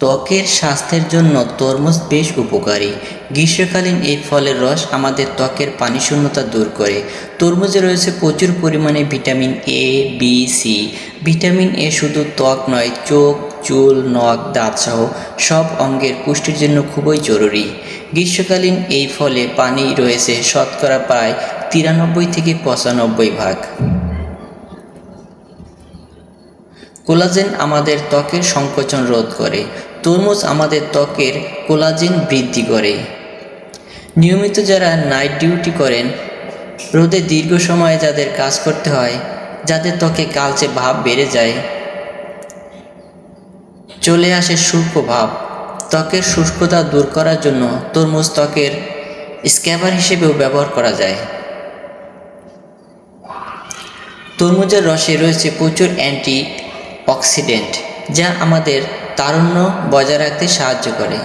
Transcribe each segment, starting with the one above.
ত্বকের স্বাস্থ্যের জন্য তরমুজ বেশ উপকারী। গ্রীষ্মকালীন এই ফলের রস আমাদের ত্বকের পানিশূন্যতা দূর করে। তরমুজে রয়েছে প্রচুর পরিমাণে vitamin A B C vitamin A শুধু ত্বক নয়, চোখ, চুল, নখ, দাঁতসহ সব অঙ্গের পুষ্টির জন্য খুবই জরুরি। গ্রীষ্মকালীন এই ফলে পানি রয়েছে শতকরা প্রায় তিরানব্বই থেকে পঁচানব্বই ভাগ। কোলাজেন আমাদের ত্বকের সংকোচন রোধ করে। তরমুজ আমাদের ত্বকের কোলাজেন বৃদ্ধি করে। নিয়মিত যারা নাইট ডিউটি করেন, রোদে দীর্ঘ সময়ে যাদের কাজ করতে হয়, যাদের ত্বকে কালচে ভাব বেড়ে যায়, চলে আসে শুষ্ক ভাব। ত্বকের শুষ্কতা দূর করার জন্য তরমুজ ত্বকের স্ক্যাবার হিসেবেও ব্যবহার করা যায়। তরমুজের রসে রয়েছে প্রচুর অ্যান্টি অক্সিডেন্ট যা আমাদের তারুণ্য বজায় রাখতে সাহায্য করে।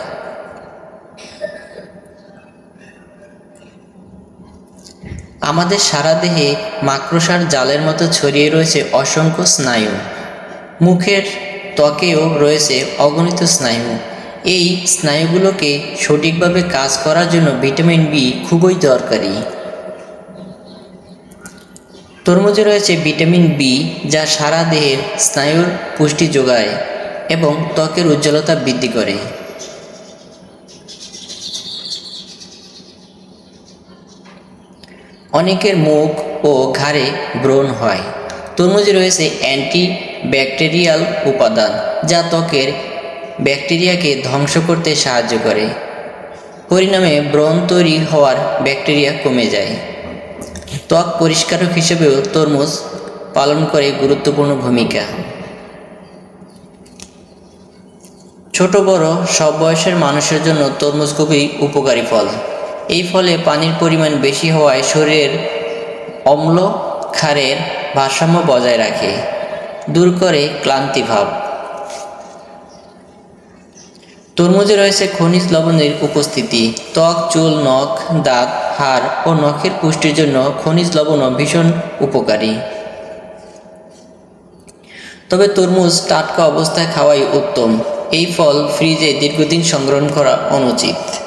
আমাদের সারা দেহে মাকড়সার জালের মতো ছড়িয়ে রয়েছে অসংখ্য স্নায়ু। মুখের ত্বকেও রয়েছে অগণিত স্নায়ু। এই স্নায়ুগুলোকে সঠিকভাবে কাজ করার জন্য ভিটামিন বি খুবই দরকারি। তরমুজে রয়েছে ভিটামিন বি যা সারা দেহের স্নায়ুর পুষ্টি যোগায়। এবং ত্বকের উজ্জ্বলতা বৃদ্ধি করে। অনেকের মুখ ও ঘাড়ে ব্রণ হয়। তরমুজে রয়েছে অ্যান্টি ব্যাকটেরিয়াল উপাদান, যা ত্বকের ব্যাকটেরিয়াকে ধ্বংস করতে সাহায্য করে। পরিণামে ব্রণ তৈরি হওয়ার ব্যাকটেরিয়া কমে যায়। ত্বক পরিষ্কারক হিসেবেও তরমুজ পালন করে গুরুত্বপূর্ণ ভূমিকা। ছোট বড় সব বয়সের মানুষের জন্য তরমুজ খুবই উপকারী ফল। এই ফলে পানির পরিমাণ বেশি হওয়ায় শরীরের অম্ল, ক্ষারের ভারসাম্য বজায় রাখে, দূর করে ক্লান্তি ভাব। তরমুজে রয়েছে খনিজ লবণের উপস্থিতি, ত্বক, চুল, নখ, দাঁত, হাড় ও নখের পুষ্টির জন্য খনিজ লবণও ভীষণ উপকারী। তবে তরমুজ টাটকা অবস্থায় খাওয়াই উত্তম। এই ফল ফ্রিজে দীর্ঘদিন সংগ্রহণ করা অনুচিত।